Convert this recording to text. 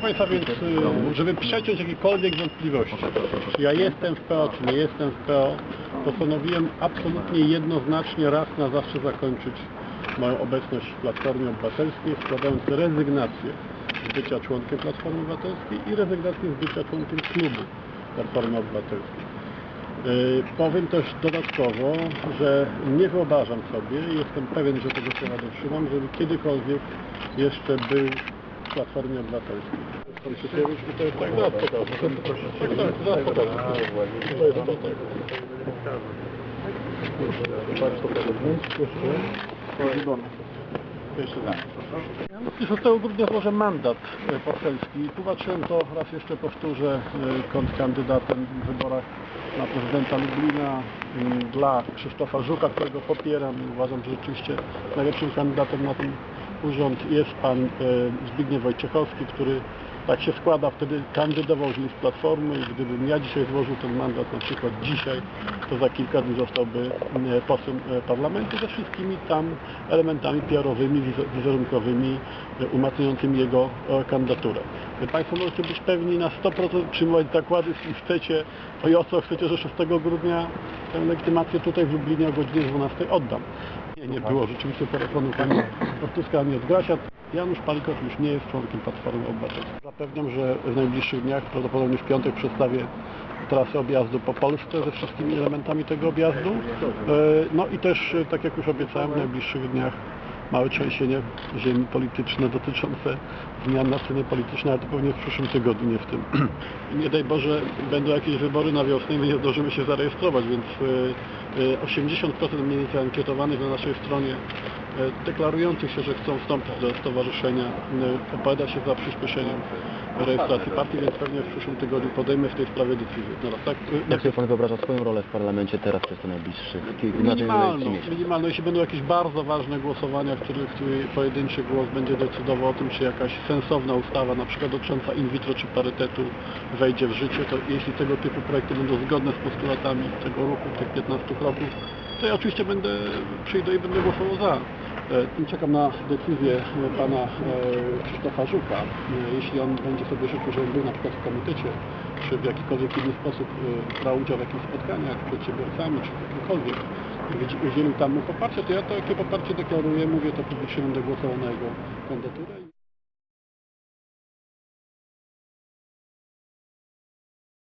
Proszę Państwa, więc y, żeby przeciąć jakiekolwiek wątpliwości, czy ja jestem w PO, czy nie jestem w PO, postanowiłem absolutnie jednoznacznie raz na zawsze zakończyć moją obecność w Platformie Obywatelskiej, składając rezygnację z bycia członkiem Platformy Obywatelskiej i rezygnację z bycia członkiem klubu Platformy Obywatelskiej. Yy, powiem też dodatkowo, że nie wyobrażam sobie, jestem pewien, że tego słowa dotrzymam, żeby kiedykolwiek jeszcze był Platformie Obywatelskiej. To jest to, tak. Raz. Ja 6 grudnia złożę mandat e, poselski. Tłumaczyłem to, raz jeszcze powtórzę, e, kontrkandydatem w wyborach na prezydenta Lublina dla Krzysztofa Żuka, którego popieram i uważam, że rzeczywiście najlepszym kandydatem na ten urząd jest pan e, Zbigniew Wojciechowski, który tak się składa, wtedy kandydował z list Platformy i gdybym ja dzisiaj złożył ten mandat na przykład dzisiaj, to za kilka dni zostałby posłem e, parlamentu ze wszystkimi tam elementami PR-owymi, wiz- wizerunkowymi, e, umacniającymi jego kandydaturę. Państwo możecie być pewni na 100% przyjmować zakłady, jeśli chcecie, o i o co chcecie, że 6 grudnia tę legitymację tutaj w Lublinie o godzinie 12 oddam. Nie, nie było rzeczywiście telefonu pani Ortuska ani od Grasia. Janusz Palikow już nie jest członkiem Platformy Obywatelskiej. Zapewniam, że w najbliższych dniach, prawdopodobnie w piątek przedstawię trasę objazdu po Polsce ze wszystkimi elementami tego objazdu. E, No i też, e, tak jak już obiecałem, w najbliższych dniach małe trzęsienie ziemi polityczne dotyczące zmian na scenie politycznej, ale to pewnie w przyszłym tygodniu, nie w tym. Nie daj Boże, będą jakieś wybory na wiosnę i my nie zdążymy się zarejestrować, więc e, e, 80% mniej ankietowanych na naszej stronie e, deklarujących się, że chcą wstąpić do stowarzyszenia, e, opowiada się za przyspieszeniem rejestracji partii, więc pewnie w przyszłym tygodniu podejmę w tej sprawie decyzję. No, tak, e, Jak sobie Pan wyobraża swoją rolę w parlamencie teraz przez te najbliższych znaczy Minimalną, minimalną. Jeśli będą jakieś bardzo ważne głosowania, w których których pojedynczy głos będzie decydował o tym, czy jakaś sensowna ustawa, na przykład dotycząca in vitro czy parytetu wejdzie w życie, to jeśli tego typu projekty będą zgodne z postulatami tego ruchu, tych 15 kroków, to ja oczywiście będę, przyjdę i będę głosował za. E, Czekam na decyzję e, pana e, Krzysztofa Żuka. Jeśli on będzie sobie życzył, żeby był na przykład w komitecie, czy w jakikolwiek inny sposób brał udział w jakichś spotkaniach z przedsiębiorcami, czy jakimkolwiek, udzielił tam mu poparcia, to ja to jakie poparcie deklaruję, mówię to publicznie, będę głosował na jego kandydaturę.